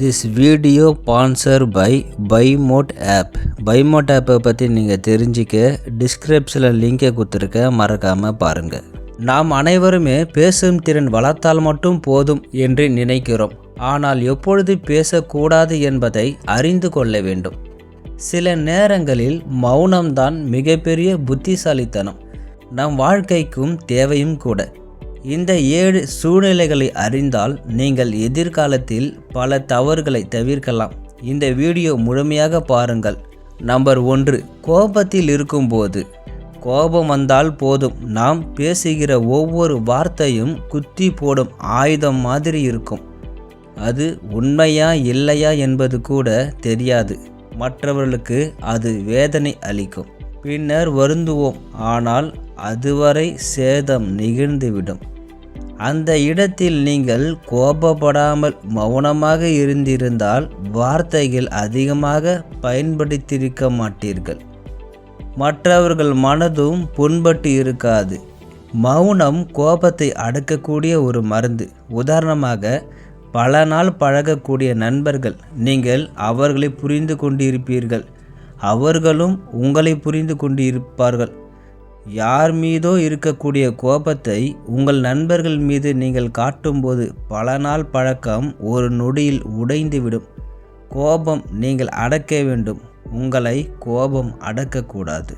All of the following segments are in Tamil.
This video sponsor by Bymot app Bymot ஆப்பை பற்றி நீங்கள் தெரிஞ்சிக்க டிஸ்கிரிப்ஷனில் லிங்கை கொடுத்துருக்க மறக்காமல் பாருங்கள் நாம் அனைவருமே பேசும் திறன் வளர்த்தால் மட்டும் போதும் என்று நினைக்கிறோம். ஆனால் எப்பொழுது பேசக்கூடாது என்பதை அறிந்து கொள்ள வேண்டும். சில நேரங்களில் மௌனம்தான் மிகப்பெரிய புத்திசாலித்தனம். நம் வாழ்க்கைக்கும் தேவையும் கூட. இந்த ஏழு சூழ்நிலைகளை அறிந்தால் நீங்கள் எதிர்காலத்தில் பல தவறுகளை தவிர்க்கலாம். இந்த வீடியோ முழுமையாக பாருங்கள். நம்பர் ஒன்று கோபத்தில் இருக்கும்போது. கோபம் வந்தால் போதும். நாம் பேசுகிற ஒவ்வொரு வார்த்தையும் குத்தி போடும் ஆயுதம் மாதிரி இருக்கும். அது உண்மையா இல்லையா என்பது கூட தெரியாது. மற்றவர்களுக்கு அது வேதனை அளிக்கும். பின்னர் வருந்துவோம். ஆனால் அதுவரை சேதம் நிகழ்ந்துவிடும். அந்த இடத்தில் நீங்கள் கோபப்படாமல் மௌனமாக இருந்திருந்தால் வார்த்தைகள் அதிகமாக பயன்படுத்தியிருக்க மாட்டீர்கள். மற்றவர்கள் மனதும் புண்பட்டு இருக்காது. மௌனம் கோபத்தை அடக்கக்கூடிய ஒரு மருந்து. உதாரணமாக பல நாள் பழகக்கூடிய நண்பர்கள் நீங்கள் அவர்களை புரிந்து கொண்டிருப்பீர்கள். அவர்களும் உங்களை புரிந்து கொண்டிருப்பார்கள். யார் மீதோ இருக்கக்கூடிய கோபத்தை உங்கள் நண்பர்கள் மீது நீங்கள் காட்டும்போது பல நாள் பழக்கம் ஒரு நொடியில் உடைந்துவிடும். கோபம் நீங்கள் அடக்க வேண்டும். உங்களை கோபம் அடக்கக்கூடாது.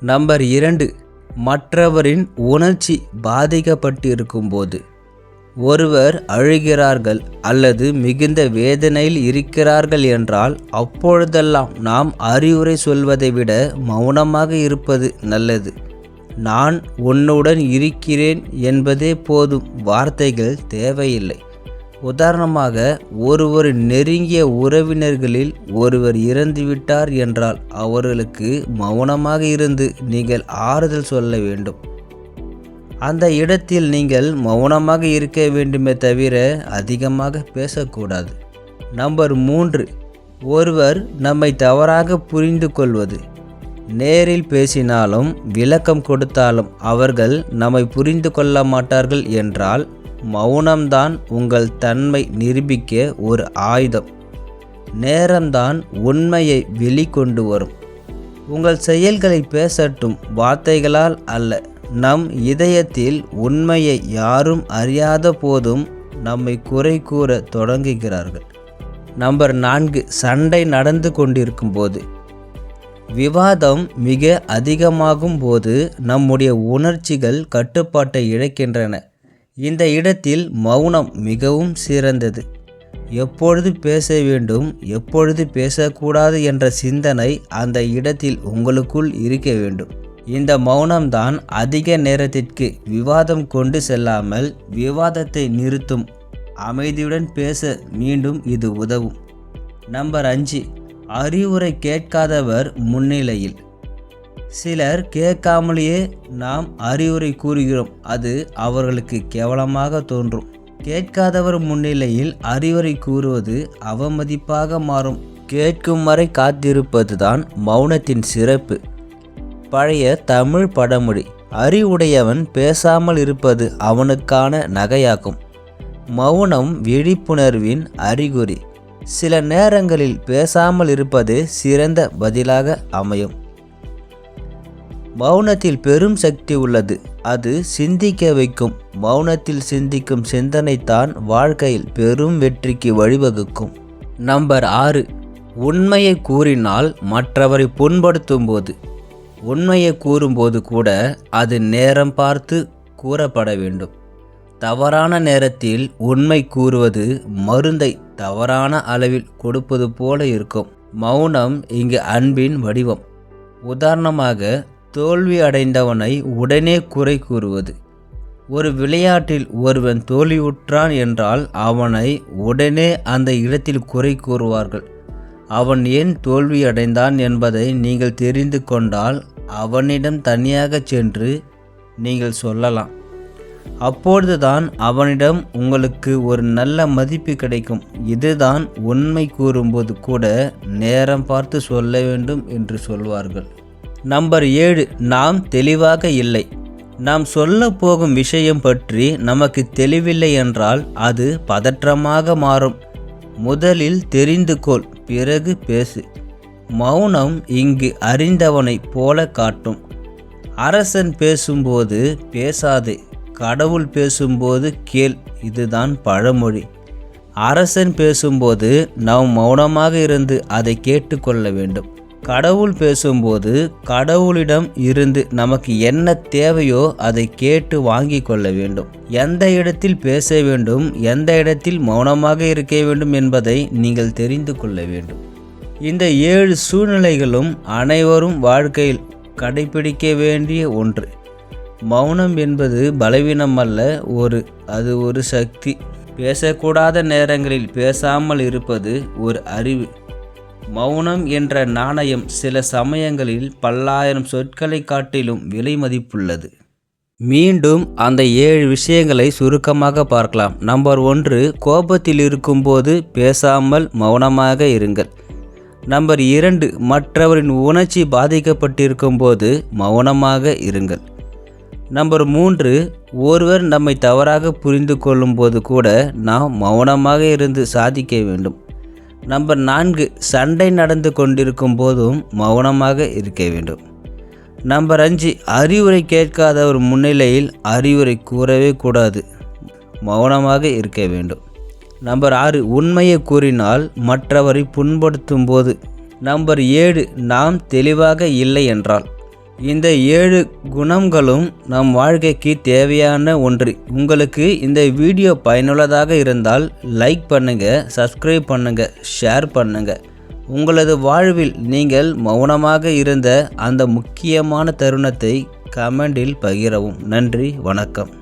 நம்பர் இரண்டு. மற்றவரின் உணர்ச்சி பாதிக்கப்பட்டிருக்கும்போது. ஒருவர் அழுகிறார்கள் அல்லது மிகுந்த வேதனையில் இருக்கிறார்கள் என்றால் அப்பொழுதெல்லாம் நாம் அறிவுரை சொல்வதை விட மௌனமாக இருப்பது நல்லது. நான் உன்னுடன் இருக்கிறேன் என்பதே போதும். வார்த்தைகள் தேவையில்லை. உதாரணமாக ஒருவர் நெருங்கிய உறவினர்களில் ஒருவர் இறந்துவிட்டார் என்றால் அவர்களுக்கு மௌனமாக இருந்து நீங்கள் ஆறுதல் சொல்ல வேண்டும். அந்த இடத்தில் நீங்கள் மௌனமாக இருக்க வேண்டுமே தவிர அதிகமாக பேசக்கூடாது. நம்பர் மூன்று. ஒருவர் நம்மை தவறாக புரிந்து கொள்வது. நேரில் பேசினாலும் விளக்கம் கொடுத்தாலும் அவர்கள் நம்மை புரிந்து கொள்ள மாட்டார்கள் என்றால் மௌனம்தான் உங்கள் தன்மை நிரூபிக்க ஒரு ஆயுதம். நேரம்தான் உண்மையை வெளிக்கொண்டு வரும். உங்கள் செயல்களை பேசட்டும் வார்த்தைகளால் அல்ல நம் இதயத்தில் உண்மையை யாரும் அறியாத போதும் நம்மை குறை கூற தொடங்குகிறார்கள். நம்பர் நான்கு சண்டை நடந்து கொண்டிருக்கும் போது விவாதம் மிக அதிகமாகும் போது நம்முடைய உணர்ச்சிகள் கட்டுப்பாட்டை இழக்கின்றன. இந்த இடத்தில் மௌனம் மிகவும் சிறந்தது. எப்பொழுது பேச வேண்டும் எப்பொழுது பேசக்கூடாது என்ற சிந்தனை அந்த இடத்தில் உங்களுக்குள் இருக்க வேண்டும். இந்த மௌனம்தான் அதிக நேரத்திற்கு விவாதம் கொண்டு செல்லாமல் விவாதத்தை நிறுத்தும். அமைதியுடன் பேச மீண்டும் இது உதவும். நம்பர் அஞ்சு. அறிவுரை கேட்காதவர் முன்னிலையில். சிலர் கேட்காமலேயே நாம் அறிவுரை கூறுகிறோம் அது அவர்களுக்கு கேவலமாக தோன்றும். கேட்காதவர் முன்னிலையில் அறிவுரை கூறுவது அவமதிப்பாக மாறும். கேட்கும் வரை காத்திருப்பதுதான் மௌனத்தின் சிறப்பு. பழைய தமிழ் படமொழி அறிவுடையவன் பேசாமல் இருப்பது அவனுக்கான நகையாகும். மௌனம் விழிப்புணர்வின் அறிகுறி சில நேரங்களில் பேசாமல் இருப்பது சிறந்த பதிலாக அமையும். மௌனத்தில் பெரும் சக்தி உள்ளது. அது சிந்திக்க வைக்கும். மௌனத்தில் சிந்திக்கும் சிந்தனைத்தான் வாழ்க்கையில் பெரும் வெற்றிக்கு வழிவகுக்கும். நம்பர் ஆறு. உண்மையை கூறினால் மற்றவரை புண்படுத்தும் போது உண்மையை கூறும்போது கூட அது நேரம் பார்த்து கூறப்பட வேண்டும். தவறான நேரத்தில் உண்மை கூறுவது மருந்தை தவறான அளவில் கொடுப்பது போல இருக்கும். மௌனம் இங்கு அன்பின் வடிவம். உதாரணமாக தோல்வி அடைந்தவனை உடனே குறை கூறுவது. ஒரு விளையாட்டில் ஒருவன் தோல்வியுற்றான் என்றால் அவனை உடனே அந்த இடத்தில் குறை கூறுவார்கள். அவன் ஏன் தோல்வியடைந்தான் என்பதை நீங்கள் தெரிந்து கொண்டால் அவனிடம் தனியாக சென்று நீங்கள் சொல்லலாம். அப்பொழுதுதான் அவனிடம் உங்களுக்கு ஒரு நல்ல மதிப்பு கிடைக்கும். இதுதான் உண்மை கூறும்போது கூட நேரம் பார்த்து சொல்ல வேண்டும் என்று சொல்வார்கள். நம்பர் ஏழு நாம் தெளிவாக இல்லை. நாம் சொல்ல போகும் விஷயம் பற்றி நமக்கு தெளிவில்லை என்றால் அது பதற்றமாக மாறும். முதலில் தெரிந்து கொள் பிறகு பேசு. மௌனம் இங்கு அறிந்தவனைப் போல காட்டும். அரசன் பேசும்போது பேசாதே. கடவுள் பேசும்போது கேள் இதுதான் பழமொழி. அரசன் பேசும்போது நாம் மௌனமாக இருந்து அதை கேட்டுக்கொள்ள வேண்டும். கடவுள் பேசும்போது கடவுளிடம் இருந்து நமக்கு என்ன தேவையோ அதை கேட்டு வாங்கி கொள்ள வேண்டும். எந்த இடத்தில் பேச வேண்டும் எந்த இடத்தில் மௌனமாக இருக்க வேண்டும் என்பதை நீங்கள் தெரிந்து கொள்ள வேண்டும். இந்த ஏழு சூழ்நிலைகளும் அனைவரும் வாழ்க்கையில் கடைபிடிக்க வேண்டிய ஒன்று. மௌனம் என்பது பலவீனம் அல்ல ஒரு அது ஒரு சக்தி. பேசக்கூடாத நேரங்களில் பேசாமல் இருப்பது ஒரு அறிவு. மௌனம் என்ற நாணயம் சில சமயங்களில் பல்லாயிரம் சொற்களை காட்டிலும் விலை மதிப்புள்ளது. மீண்டும் அந்த ஏழு விஷயங்களை சுருக்கமாக பார்க்கலாம். நம்பர் ஒன்று கோபத்தில் இருக்கும்போது பேசாமல் மௌனமாக இருங்கள். நம்பர் இரண்டு மற்றவரின் உணர்ச்சி பாதிக்கப்பட்டிருக்கும் போது மௌனமாக இருங்கள். நம்பர் மூன்று ஒருவர் நம்மை தவறாக புரிந்து கொள்ளும்போது கூட நாம் மௌனமாக இருந்து சாதிக்க வேண்டும். நம்பர் நான்கு சண்டை நடந்து கொண்டிருக்கும் போதும் மௌனமாக இருக்க வேண்டும். நம்பர் அஞ்சு அறிவுரை கேட்காதவர் முன்னிலையில் அறிவுரை கூறவே கூடாது. மௌனமாக இருக்க வேண்டும். நம்பர் ஆறு உண்மையை கூறினால் மற்றவரை புண்படுத்தும் போது நம்பர் ஏழு நாம் தெளிவாக இல்லை என்றால். இந்த ஏழு குணங்களும் நம் வாழ்க்கைக்கு தேவையான ஒன்று. உங்களுக்கு இந்த வீடியோ பயனுள்ளதாக இருந்தால் லைக் பண்ணுங்கள் சப்ஸ்கிரைப் பண்ணுங்கள் ஷேர் பண்ணுங்கள் உங்களது வாழ்வில் நீங்கள் மௌனமாக இருந்த அந்த முக்கியமான தருணத்தை கமெண்டில் பகிரவும். நன்றி வணக்கம்.